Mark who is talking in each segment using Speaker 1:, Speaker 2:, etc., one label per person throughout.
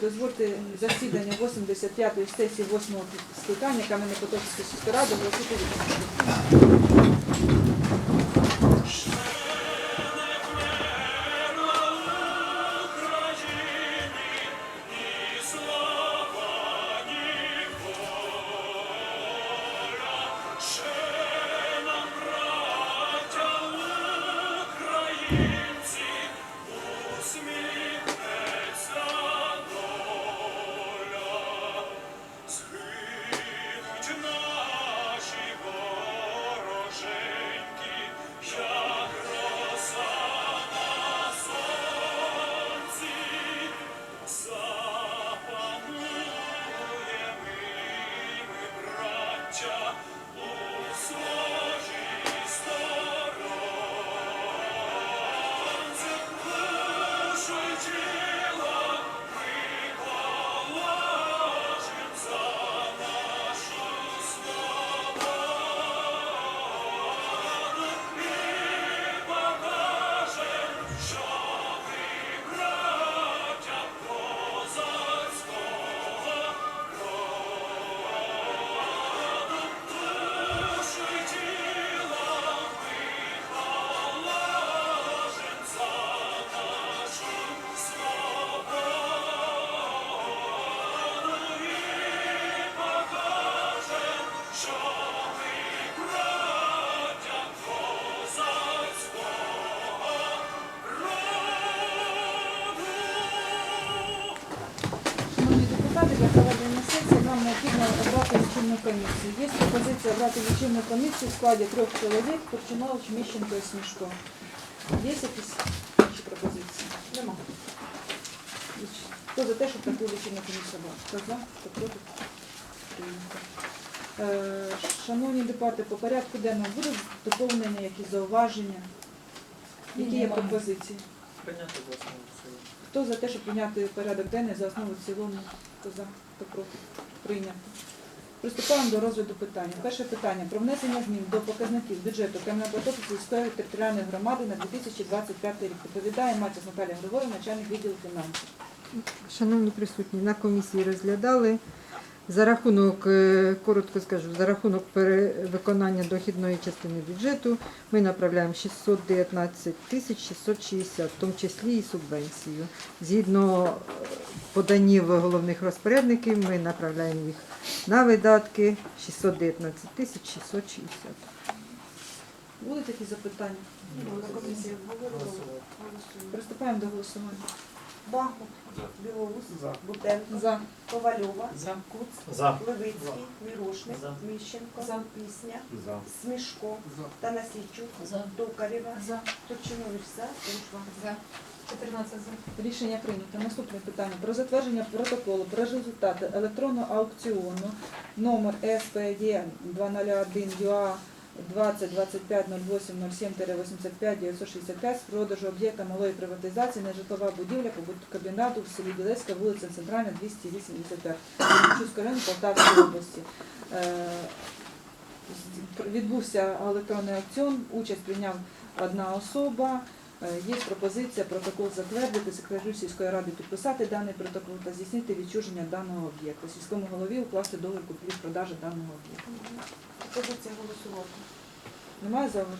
Speaker 1: Дозвольте засідання 85-ї сесії 8-го скликання Кам'янопотокської сільської ради оголосити відкритим.
Speaker 2: Згинуть
Speaker 1: Депутати, для проведення сесії нам необхідно обрати лічильну комісію. Є пропозиція обрати лічильну комісію в складі трьох чоловік, Турчинович, Міщенко і Смішко. Є якісь інші пропозиції? Нема. Хто за те, щоб таку лічильну комісію обрати? Хто за? Хто проти? Прийнято. Е, Шановні депутати, по порядку денному будуть доповнення, якісь зауваження? Які є пропозиції?
Speaker 3: Прийняти за основу в цілому.
Speaker 1: Хто за те, щоб прийняти порядок денний за основу в цілому? Хто за? Хто проти? Прийнято. Приступаємо до розгляду питання. Перше питання про внесення змін до показників бюджету Кам'янопотоківської сільської територіальної громади на 2025 рік. Відповідає Матіс Наталія Григорів, начальник відділу фінансів.
Speaker 4: Шановні присутні, на комісії розглядали. За рахунок, е, коротко скажу, за рахунок перевиконання дохідної частини бюджету ми направляємо 619 тисяч 660, в тому числі і субвенцію. Згідно е, поданів головних розпорядників, ми направляємо їх на видатки 619 тисяч 660.
Speaker 1: Будуть якісь запитання? Приступаємо до голосування.
Speaker 5: Бахмут, Білоус, Бутенко,
Speaker 1: За.
Speaker 5: Ковальова,
Speaker 3: За.
Speaker 5: Куц,
Speaker 3: За.
Speaker 5: Левицький, Мірошник,
Speaker 3: За.
Speaker 5: Міщенко,
Speaker 1: За.
Speaker 5: Пісня,
Speaker 3: За.
Speaker 5: Смішко, Танасійчук, Токарєва,
Speaker 1: За.
Speaker 5: Турчинович, за, Ужва.
Speaker 6: За. 14 за.
Speaker 1: Рішення прийнято. Наступне питання про затвердження протоколу про результати електронного аукціону номер СПЄ 201 ЮА 20 25 08 07 85 965 з продажу об'єкта малої приватизації нежитлова будівля побуткомбінату в селі Білецька, вулиця Центральна, 285, Чуського району Полтавської області. Е, Відбувся електронний аукціон, участь прийняв одна особа. Е, Є пропозиція протокол затвердити, секретарю сільської ради підписати даний протокол та здійснити відчуження даного об'єкту. Сільському голові укласти договір купівлі-продажу даного об'єкту.
Speaker 5: Пропозиція голосувати.
Speaker 1: Немає зауважень?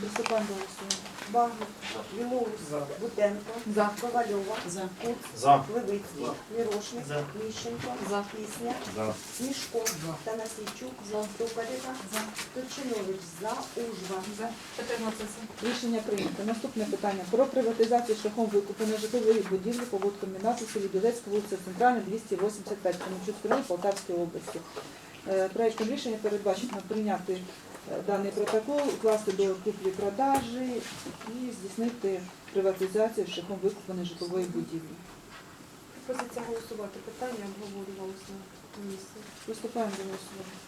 Speaker 1: Приступаємо до голосування.
Speaker 5: Бахмут, Білоус, Бутенко,
Speaker 1: За.
Speaker 5: Ковальова,
Speaker 6: За.
Speaker 5: Куц,
Speaker 3: За.
Speaker 5: Левицький, Мірошник,
Speaker 3: За.
Speaker 5: Міщенко,
Speaker 6: За.
Speaker 5: Пісня,
Speaker 3: За.
Speaker 5: Смішко, Танасійчук,
Speaker 6: За.
Speaker 5: Токарєва,
Speaker 6: За.
Speaker 5: Турчинович, за, Ужва.
Speaker 6: За. 14 за.
Speaker 1: Рішення прийнято. Наступне питання про приватизацію шляхом викупу нежитлової будівлі по комбінації селі Білецька, вулиця Центральна, 285, Кременчуцький район Полтавської області. Е, Проектом рішення передбачено прийняти е, даний протокол, укласти до куплі-продажі і здійснити приватизацію шляхом викупу нежитлової будівлі.
Speaker 5: Пропозиція голосувати. Питання обговорювалося на комісії.
Speaker 1: Приступаємо до голосування.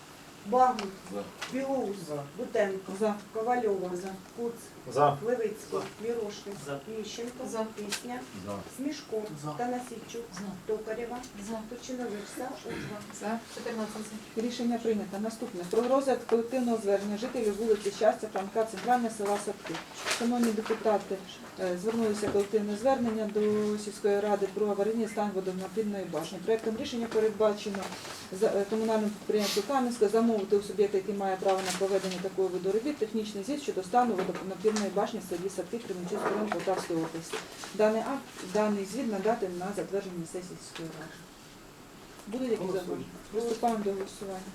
Speaker 5: Багнут,
Speaker 3: За.
Speaker 5: Білоус,
Speaker 3: За.
Speaker 5: Бутенко,
Speaker 1: За.
Speaker 5: Ковальова, Куц,
Speaker 3: За.
Speaker 5: Левицький, Мірошник,
Speaker 3: За.
Speaker 5: Міщенко,
Speaker 6: За.
Speaker 5: Пісня,
Speaker 3: За.
Speaker 5: Смішко,
Speaker 3: За.
Speaker 5: Танасійчук, Токарєва,
Speaker 6: За.
Speaker 5: Точинович, за, Ужва.
Speaker 6: За. 14.
Speaker 1: Рішення прийнято. Наступне. Про розгляд колективного звернення жителів вулиці Щастя, Франка, Центральне села Садки. Шановні депутати, е, звернулися колективне звернення до сільської ради про аварійний стан водонапірної башні. Проектом рішення передбачено за- е, комунальному підприємству Кам'янська замовити у суб'єкта, який має право на проведення такого виду робіт, технічний звіт щодо стану водонапірної башні в селі Садки Кременчуцького району Полтавської області. Даний акт, даний звіт надати на затвердження сесії сільської ради. Будуть які зауваження? Приступаємо до голосування.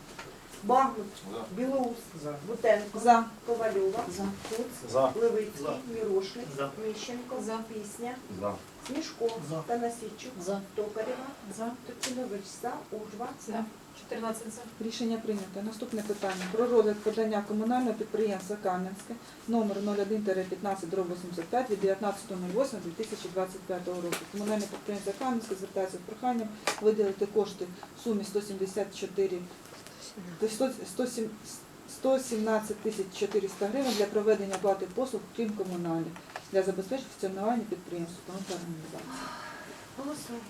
Speaker 5: Багнут, Білоус,
Speaker 3: За.
Speaker 5: Бутенко,
Speaker 1: За.
Speaker 5: Ковальова, Куц,
Speaker 3: За.
Speaker 5: Левицький,
Speaker 3: За.
Speaker 5: Мірошник,
Speaker 3: За.
Speaker 5: Міщенко,
Speaker 6: За.
Speaker 5: Пісня,
Speaker 3: За.
Speaker 5: Смішко,
Speaker 3: За.
Speaker 5: Танасійчук,
Speaker 6: За.
Speaker 5: Токарєва,
Speaker 6: За.
Speaker 5: Точинович, за, Ужва.
Speaker 6: За. 14 за.
Speaker 1: Рішення прийнято. Наступне питання. Про розгляд подання комунального підприємства Кам'янське номер 01-15 від 19.08.2025 року. Комунальне підприємство Кам'янське звертається з проханням виділити кошти в сумі 174 100 107 117 тисяч 400 гривень для проведення оплати послуг, крім комунальних, для забезпечення функціонування підприємства та організації.
Speaker 5: Голосуємо.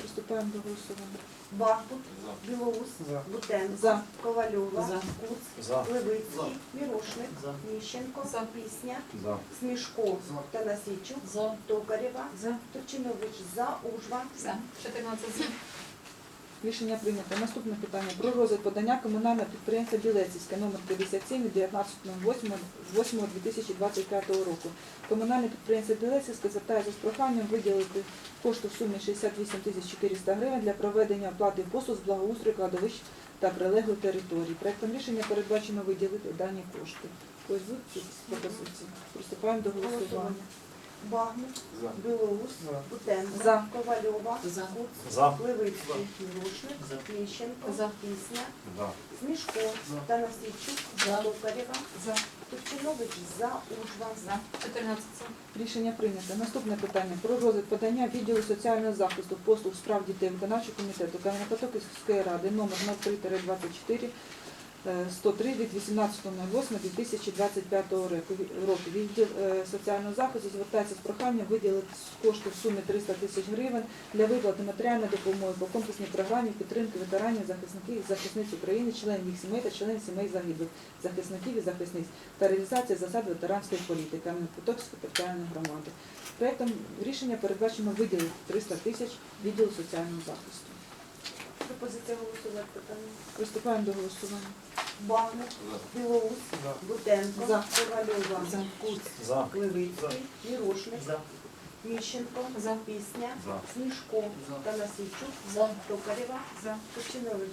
Speaker 1: Приступаємо до голосування.
Speaker 5: Багнут, Білоус,
Speaker 3: За.
Speaker 5: Бутенко,
Speaker 1: За.
Speaker 5: Ковальова,
Speaker 6: За.
Speaker 5: Куц,
Speaker 3: За.
Speaker 5: Левицький, Мірошник,
Speaker 3: За.
Speaker 5: Міщенко,
Speaker 6: За.
Speaker 5: Пісня,
Speaker 3: За.
Speaker 5: Смішко, Танасійчук,
Speaker 6: За.
Speaker 5: Токарєва,
Speaker 6: За.
Speaker 5: Точинович, за, Ужва.
Speaker 6: За. 14 за.
Speaker 1: Рішення прийнято. Наступне питання про розгляд подання комунального підприємства Білецівське номер 57 від 19.08.2025 року. Комунальне підприємство Білецівське звертається з проханням виділити кошти в сумі 68 тисяч 400 гривень для проведення оплати послуг з благоустрою кладовищ та прилеглих територій. Проектом рішення передбачено виділити дані кошти. Ось якісь пропозиції. Приступаємо до голосування.
Speaker 5: Багнут,
Speaker 3: За.
Speaker 5: Білоус,
Speaker 3: За.
Speaker 5: Бутенко,
Speaker 1: За.
Speaker 5: Ковальова,
Speaker 6: За.
Speaker 5: Куц,
Speaker 3: За.
Speaker 5: Левицький, Мірошник,
Speaker 3: За.
Speaker 5: Міщенко,
Speaker 6: За.
Speaker 5: Пісня,
Speaker 3: За.
Speaker 5: Смішко,
Speaker 3: За.
Speaker 5: Танасійчук,
Speaker 6: За.
Speaker 5: Токарєва,
Speaker 6: За.
Speaker 5: Точинович, за, Ужва.
Speaker 6: За. 14 за.
Speaker 1: Рішення прийнято. Наступне питання про розгляд подання відділу соціального захисту послуг справ дітей виконавчого комітету Кам'янопотоківської ради номер 03-24 е, 103 від 18.08.2025 року. року. Відділ е, соціального захисту звертається з проханням виділити кошти в сумі 300 тисяч гривень для виплати матеріальної допомоги по комплексній програмі підтримки ветеранів, захисників і захисниць України, членів їх сімей та членів сімей загиблих, захисників і захисниць та реалізація засад ветеранської політики Кам'янопотокської територіальної громади. Проектом рішення передбачено виділити 300 тисяч відділу соціального захисту.
Speaker 5: Пропозиція голосувати питання.
Speaker 1: Приступаємо до голосування.
Speaker 5: Багнут, Білоус, Бутенко. Ковальова,
Speaker 6: За.
Speaker 5: Куц, Левицький, Мірошник, Міщенко. Пісня,
Speaker 3: За.
Speaker 5: Танасійчук,
Speaker 6: За.
Speaker 5: Токарєва,
Speaker 6: За.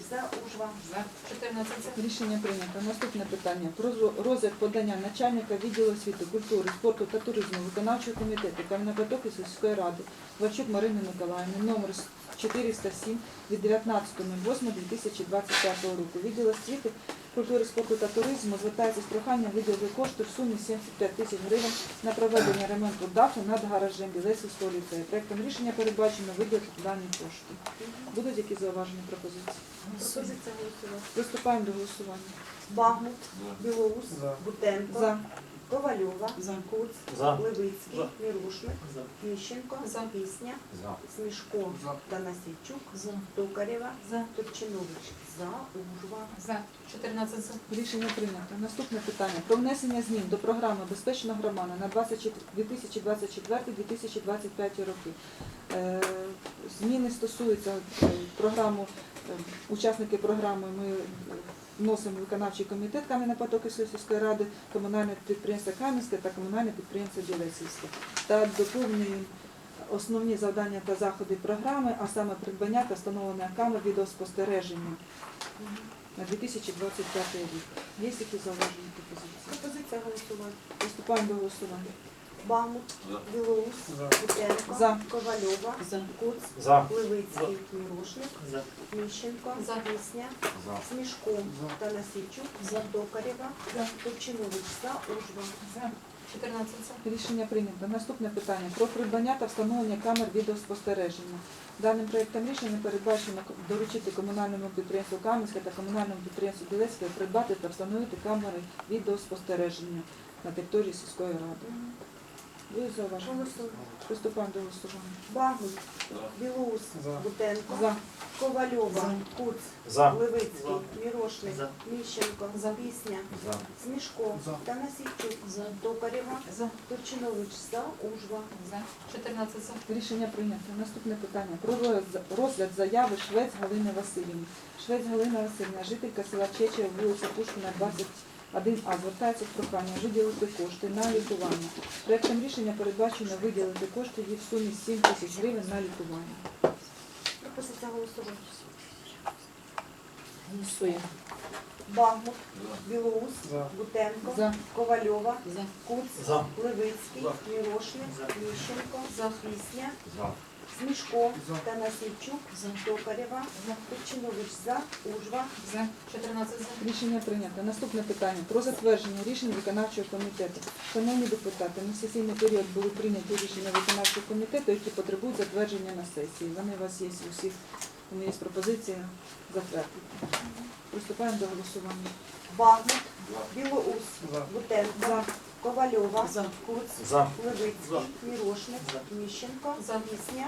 Speaker 5: За, Ужва.
Speaker 6: За. 14.
Speaker 1: Рішення прийнято. Наступне питання про розгляд подання начальника відділу освіти, культури, спорту та туризму виконавчого комітету Кам'янопотоки сільської ради Вачук Марини Миколаївни, номер 407 від 19.08.2025 року. Відділ освіти, культури, спорту та туризму звертається з проханням виділити кошти в сумі 75 тисяч гривень на проведення ремонту даху над гаражем Білецького ліцею. Проектом рішення передбачено виділити дані кошти. Будуть якісь зауваження пропозиції? Приступаємо до голосування.
Speaker 5: Багнут, Білоус, Бутенко,
Speaker 1: За.
Speaker 5: Ковальова,
Speaker 6: За.
Speaker 5: Куц,
Speaker 3: За.
Speaker 5: Левицький,
Speaker 3: За.
Speaker 5: Мірошник,
Speaker 3: За.
Speaker 5: Міщенко,
Speaker 6: За.
Speaker 5: Пісня,
Speaker 3: За.
Speaker 5: Смішко,
Speaker 3: За.
Speaker 5: Танасійчук,
Speaker 6: За.
Speaker 5: Токарєва,
Speaker 6: За.
Speaker 5: Точинович, за, Ужва.
Speaker 6: За. 14 за.
Speaker 1: Рішення прийнято. Наступне питання про внесення змін до програми Безпечна громада на 2024-2025 роки. Е, Зміни стосуються е, програму, е, учасники програми ми е, вносимо виконавчий комітет Кам'янопотоківської сільської ради, комунальне підприємство Кам'янське та комунальне підприємство Білецівське. Та доповнюємо основні завдання та заходи програми, а саме придбання та встановлення камер відеоспостереження на 2025 рік. Є які зауваження пропозиції?
Speaker 5: Пропозиція голосувати.
Speaker 1: Приступаємо до голосування.
Speaker 5: Багнут, Білоус,
Speaker 3: За.
Speaker 5: Бутенко,
Speaker 1: За.
Speaker 5: Ковальова. Куц,
Speaker 3: За.
Speaker 5: Левицький, Мірошник. Міщенко. Пісня. Смішко, Танасійчук,
Speaker 6: За.
Speaker 5: Токарєва,
Speaker 6: За.
Speaker 5: Точинович, за, Ужва.
Speaker 6: За. 14 за.
Speaker 1: Рішення прийнято. Наступне питання про придбання та встановлення камер відеоспостереження Даним проєктом рішення передбачено доручити комунальному підприємству Кам'янське та комунальному підприємству Білецьке придбати та встановити камери відеоспостереження на території сільської ради. Ви зауваження? Приступаємо до голосування.
Speaker 5: Багут, Білоус, Бутенко,
Speaker 1: За.
Speaker 5: Ковальова, Куц,
Speaker 7: За.
Speaker 5: Левицький, Мірошник,
Speaker 3: За.
Speaker 5: Міщенко,
Speaker 6: За.
Speaker 5: Пісня,
Speaker 7: За.
Speaker 5: Смішко, Танасійчук, Токарєва,
Speaker 1: За.
Speaker 5: Турчинович, за, Ужва.
Speaker 6: За. 14 за.
Speaker 1: Рішення прийнято. Наступне питання. Про розгляд заяви Швець Галини Васильівни. Швець Галина Васильівна, жителька села Чечія, вулиця Пушкіна, 21А, звертається з проханням виділити кошти на лікування. Проектом рішення передбачено виділити кошти їй в сумі 7 тисяч гривень на лікування.
Speaker 5: Пропозиція голосувати.
Speaker 6: Голосуємо.
Speaker 5: Багмут, Білоус, Бутенко,
Speaker 1: За.
Speaker 5: Ковальова,
Speaker 6: За.
Speaker 5: Куц,
Speaker 7: За.
Speaker 5: Левицький,
Speaker 3: За.
Speaker 5: Мірошник,
Speaker 3: За.
Speaker 5: Міщенко. Пісня,
Speaker 7: За.
Speaker 5: Смішко, Танасійчук,
Speaker 6: За.
Speaker 5: Токарєва, Турчинович, за, Ужва.
Speaker 6: За. 14 за.
Speaker 1: Рішення прийнято. Наступне питання про затвердження рішень виконавчого комітету. Шановні депутати, на сесійний період були прийняті рішення виконавчого комітету, які потребують затвердження на сесії. Вони у вас є у всіх. Тому є пропозиція затвердити. Приступаємо до голосування.
Speaker 5: Багмут, Білоус, Бутенко,
Speaker 1: За.
Speaker 5: Ковальова,
Speaker 6: За.
Speaker 5: Куц,
Speaker 7: За.
Speaker 5: Левицький,
Speaker 3: За.
Speaker 5: Мірошник,
Speaker 3: За.
Speaker 5: Міщенко,
Speaker 6: За.
Speaker 5: Пісня,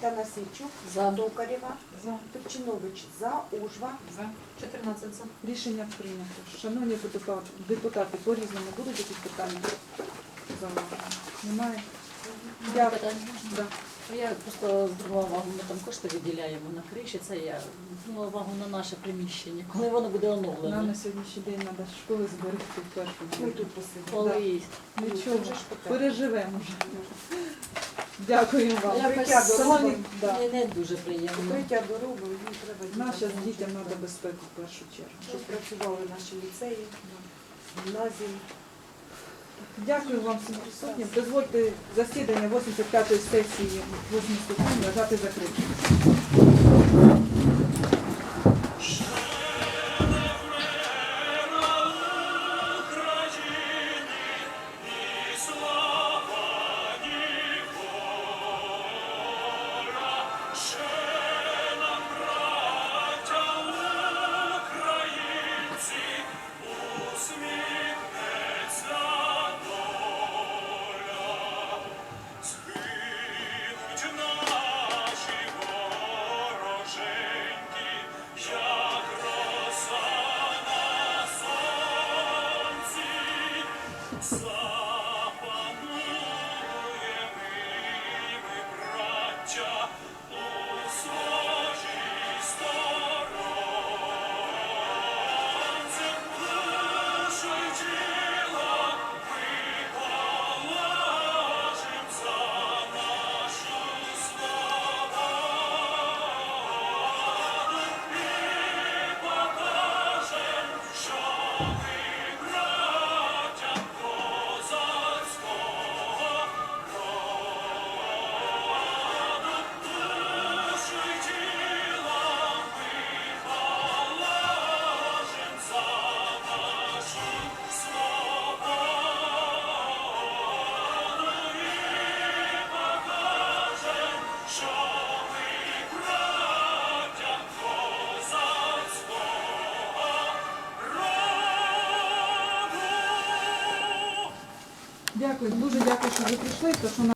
Speaker 5: Танасійчук,
Speaker 6: За.
Speaker 5: Токарєва,
Speaker 1: За.
Speaker 5: Турчинович, за, Ужва.
Speaker 6: За. 14 за.
Speaker 1: Рішення прийнято. Шановні депутати, по різному будуть якісь питання? Немає? Дякую.
Speaker 8: Ну, Я просто звернула увагу, ми там кошти виділяємо на криші, це я звернула увагу на наше приміщення, коли воно буде
Speaker 1: Нам на сьогоднішній день треба школи зберегти в першу
Speaker 5: Ми тут посидимо.
Speaker 1: Нічого, переживемо вже. Дякую вам.
Speaker 8: якось
Speaker 5: Укриття доробимо.
Speaker 1: Да.
Speaker 8: не, не дуже приємно.
Speaker 5: Укриття дорогу, їм треба
Speaker 1: Нам зараз
Speaker 5: дітям
Speaker 1: дітям треба безпеку в першу чергу.
Speaker 5: Щоб працювали наші ліцеї, гімназії.
Speaker 1: Дякую вам всім присутнім. Дозвольте засідання 85-ї сесії 8 скликання вважати закритим.
Speaker 2: Spirit.
Speaker 1: Дякую, дуже дякую, що ви прийшли.